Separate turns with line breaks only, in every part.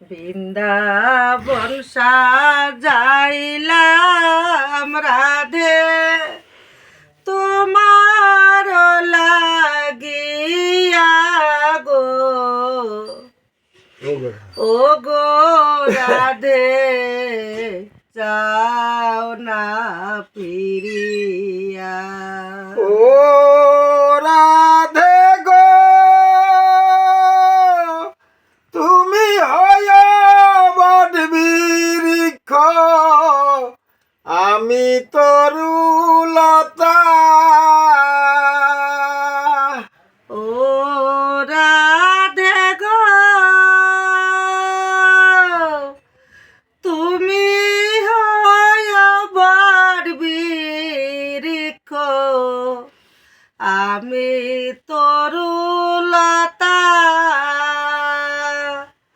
বৃন্দাবন সাজাইলাম রাধে। তোমার লাগিয়া গো। ও গো রাধে যাও না ফিরিয়া
তুমি হয় বৃক্ষ আমি তরুলতা।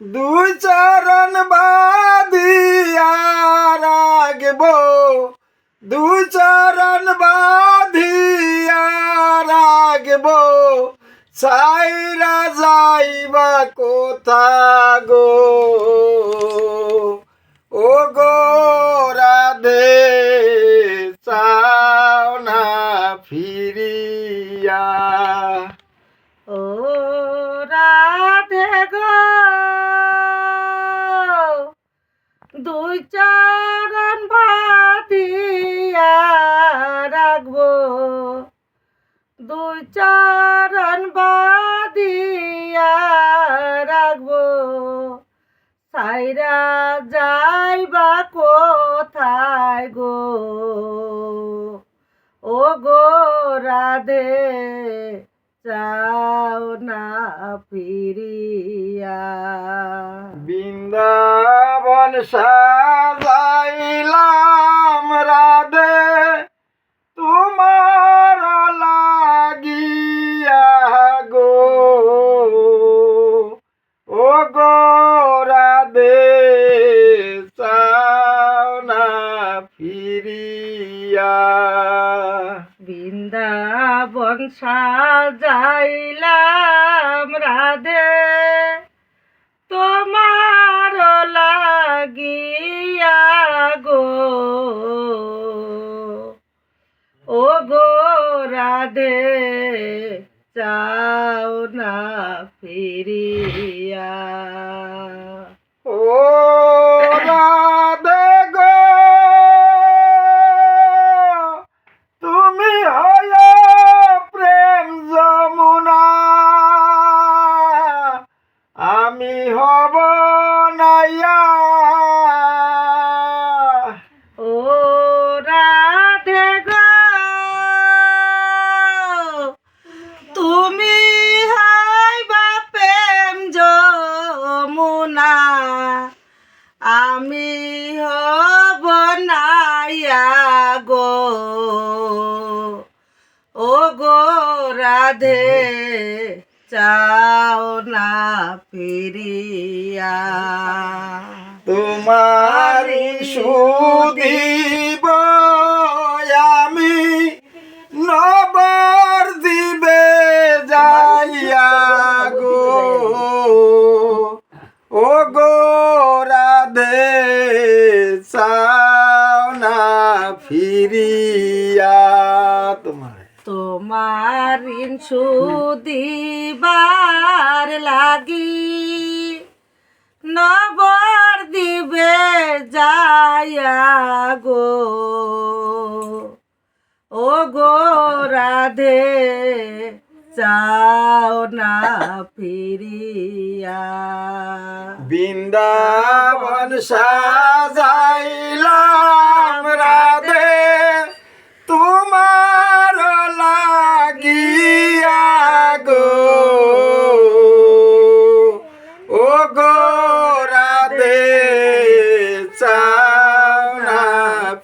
দুই চরণ বাঁধিয়া রাখব দুই চরণ বাঁধিয়া রাখব সাইরা যাইবা কোথা গো?
দুই চরণ বাঁধিয়া রাখব। সাইরা যাইবা কোথায় গো? ও গো রাধে, যাও না ফিরিয়া।
বৃন্দাবন সাজাইলাম ও গো রাধে চাও ফিরিয়া।
বৃন্দাবন সাজাইলাম রাধে। চাও না ফিরিয়া।
ও রাধে গো তুমি হয় প্রেম যমুনা। আমি হব নাইয়া
রাধে চাও না ফিরিয়া।
তোমার সুদীব আমি নবর দিবে যাইয়া গো। ও গো রাধে চাও না ফিরিয়া। তোমার
সুদিবার লাগি। নবর দিবে যায়া গো। ও গো রাধে চাও না ফিরিয়া।
বৃন্দাবন সাজাইলাম।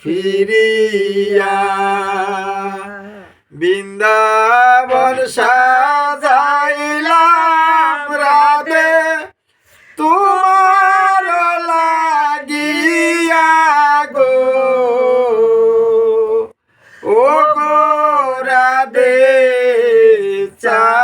ফিরিয়া বৃন্দাবন সাজাইলাম রাধে তোমার লাগিয়া গো। ও গো রাধে চাও